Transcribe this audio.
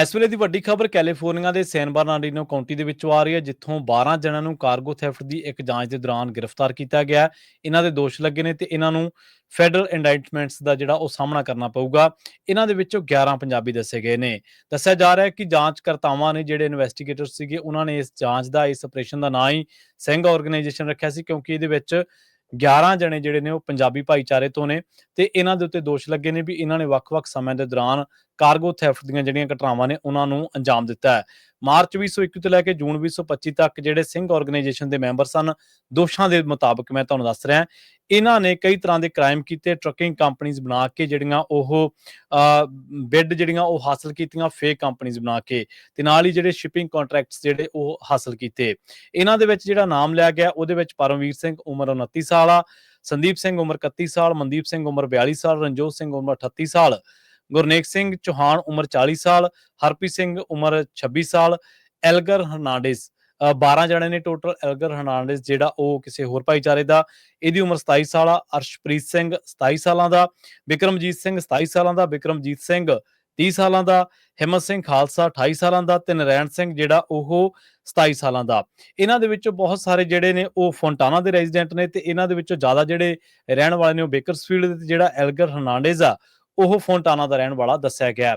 ਇਸ ਵੇਲੇ ਦੀ ਵੱਡੀ ਖਬਰ ਕੈਲੀਫੋਰਨੀਆ ਦੇ ਸੈਨ ਬਰਨਾਰਡੀਨੋ ਕਾਉਂਟੀ ਦੇ ਵਿੱਚੋਂ ਆ ਰਹੀ ਹੈ, ਜਿੱਥੋਂ 12 ਜਣਾਂ ਨੂੰ ਕਾਰਗੋ ਥੈਫਟ ਦੀ ਇੱਕ ਜਾਂਚ ਦੇ ਦੌਰਾਨ ਗ੍ਰਿਫਤਾਰ ਕੀਤਾ ਗਿਆ ਇਹਨਾਂ ਦੇ ਦੋਸ਼ ਲੱਗੇ ਨੇ ਤੇ ਇਹਨਾਂ ਨੂੰ ਫੈਡਰਲ ਇੰਡਾਈਟਮੈਂਟਸ ਦਾ ਜਿਹੜਾ ਉਹ ਸਾਹਮਣਾ ਕਰਨਾ ਪਊਗਾ। ਇਹਨਾਂ ਦੇ ਵਿੱਚੋਂ 11 ਪੰਜਾਬੀ ਦੱਸੇ ਗਏ ਨੇ। ਦੱਸਿਆ ਜਾ ਰਿਹਾ ਹੈ ਕਿ ਜਾਂਚਕਰਤਾਵਾਂ ਨੇ ਜਿਹੜੇ ਇਨਵੈਸਟੀਗੇਟਰ ਸੀਗੇ, ਉਹਨਾਂ ਨੇ ਇਸ ਜਾਂਚ ਦਾ, ਇਸ ਆਪਰੇਸ਼ਨ ਦਾ ਨਾਂ ਹੀ ਸਿੰਘ ਆਰਗੇਨਾਈਜੇਸ਼ਨ ਰੱਖਿਆ ਸੀ, ਕਿਉਂਕਿ ਇਹਦੇ ਵਿੱਚ 11 ਜਣੇ ਜਿਹੜੇ ਨੇ ਉਹ ਪੰਜਾਬੀ ਭਾਈਚਾਰੇ ਤੋਂ ਨੇ ਤੇ ਇਹਨਾਂ ਦੇ ਉੱਤੇ ਦੋਸ਼ ਲੱਗੇ ਨੇ ਵੀ ਇਹਨਾਂ ਨੇ ਵੱਖ-ਵੱਖ ਸਮੇਂ ਦੇ ਦੌਰਾਨ ਕਾਰਗੋ ਥੈਫਟ ਦੀਆਂ ਜਿਹੜੀਆਂ ਘਟਨਾਵਾਂ ਨੇ, ਉਹਨਾਂ ਨੂੰ ਅੰਜਾਮ ਦਿੱਤਾ ਹੈ। ਮਾਰਚ 2021 ਤੋਂ ਲੈ ਕੇ ਜੂਨ 2025 ਤੱਕ ਜਿਹੜੇ ਸਿੰਘ ਆਰਗੇਨਾਈਜੇਸ਼ਨ ਦੇ ਮੈਂਬਰ ਸਨ, ਦੋਸ਼ਾਂ ਦੇ ਮੁਤਾਬਕ ਮੈਂ ਤੁਹਾਨੂੰ ਦੱਸ ਰਿਹਾ ਇਹਨਾਂ ਨੇ ਕਈ ਤਰ੍ਹਾਂ ਦੇ ਕ੍ਰਾਈਮ ਕੀਤੇ ਟਰੱਕਿੰਗ ਕੰਪਨੀਆਂ ਬਣਾ ਕੇ ਜਿਹੜੀਆਂ ਉਹ ਬਿੱਡ ਜਿਹੜੀਆਂ ਉਹ ਹਾਸਲ ਕੀਤੀਆਂ ਫੇਕ ਕੰਪਨੀਆਂ ਬਣਾ ਕੇ ਤੇ ਨਾਲ ਹੀ ਜਿਹੜੇ ਸ਼ਿਪਿੰਗ ਕੰਟਰੈਕਟਸ ਜਿਹੜੇ ਉਹ ਹਾਸਲ ਕੀਤੇ। ਇਹਨਾਂ ਦੇ ਵਿੱਚ ਜਿਹੜਾ ਨਾਮ ਲਿਆ ਗਿਆ, ਉਹਦੇ ਵਿੱਚ ਪਰਮਵੀਰ ਸਿੰਘ ਉਮਰ 29 ਸਾਲ ਆ, ਸੰਦੀਪ ਸਿੰਘ ਉਮਰ 31 ਸਾਲ, ਮਨਦੀਪ ਸਿੰਘ ਉਮਰ 42 ਸਾਲ, ਰਣਜੋਤ ਸਿੰਘ ਉਮਰ 38 ਸਾਲ। ਗੁਰਨੇਕ ਸਿੰਘ ਚੌਹਾਨ ਉਮਰ 40 ਸਾਲ ਹਰਪ੍ਰੀਤ ਸਿੰਘ ਉਮਰ 26 ਸਾਲ ਐਲਗਰ ਹਰਨਾਂਡੇਸ ਅ, 12 ਜਣੇ ਨੇ ਟੋਟਲ ਐਲਗਰ ਹਰਨਾਂਡੇਸ ਜਿਹੜਾ ਉਹ ਕਿਸੇ ਹੋਰ ਭਾਈਚਾਰੇ ਦਾ ਇਹਦੀ ਉਮਰ 27 ਸਾਲ ਆ ਅਰਸ਼ਪ੍ਰੀਤ ਸਿੰਘ 27 ਸਾਲਾਂ ਦਾ ਵਿਕਰਮਜੀਤ ਸਿੰਘ 27 ਸਾਲਾਂ ਦਾ ਵਿਕਰਮਜੀਤ ਸਿੰਘ 30 ਸਾਲਾਂ ਦਾ ਹਿੰਮਤ ਸਿੰਘ ਖਾਲਸਾ 28 ਸਾਲਾਂ ਦਾ ਤੇ ਨਰੈਣ ਸਿੰਘ ਜਿਹੜਾ ਉਹ 27 ਸਾਲਾਂ ਦਾ। ਇਹਨਾਂ ਦੇ ਵਿੱਚੋਂ ਬਹੁਤ ਸਾਰੇ ਜਿਹੜੇ ਨੇ ਉਹ ਫੋਂਟਾਨਾ ਦੇ ਰੈਜ਼ੀਡੈਂਟ ਨੇ ਤੇ ਇਹਨਾਂ ਦੇ ਵਿੱਚੋਂ ਜ਼ਿਆਦਾ ਜਿਹੜੇ ਰਹਿਣ ਵਾਲੇ ਨੇ ਉਹ ਬੇਕਰਸਫੀਲਡ ਤੇ ਜਿਹੜਾ ਐਲਗਰ ਹਰਨਾਂਡੇਜ਼ ਆ ਉਹ ਫੋਂਟਾਨਾ ਦਾ ਰਹਿਣ ਵਾਲਾ ਦੱਸਿਆ ਗਿਆ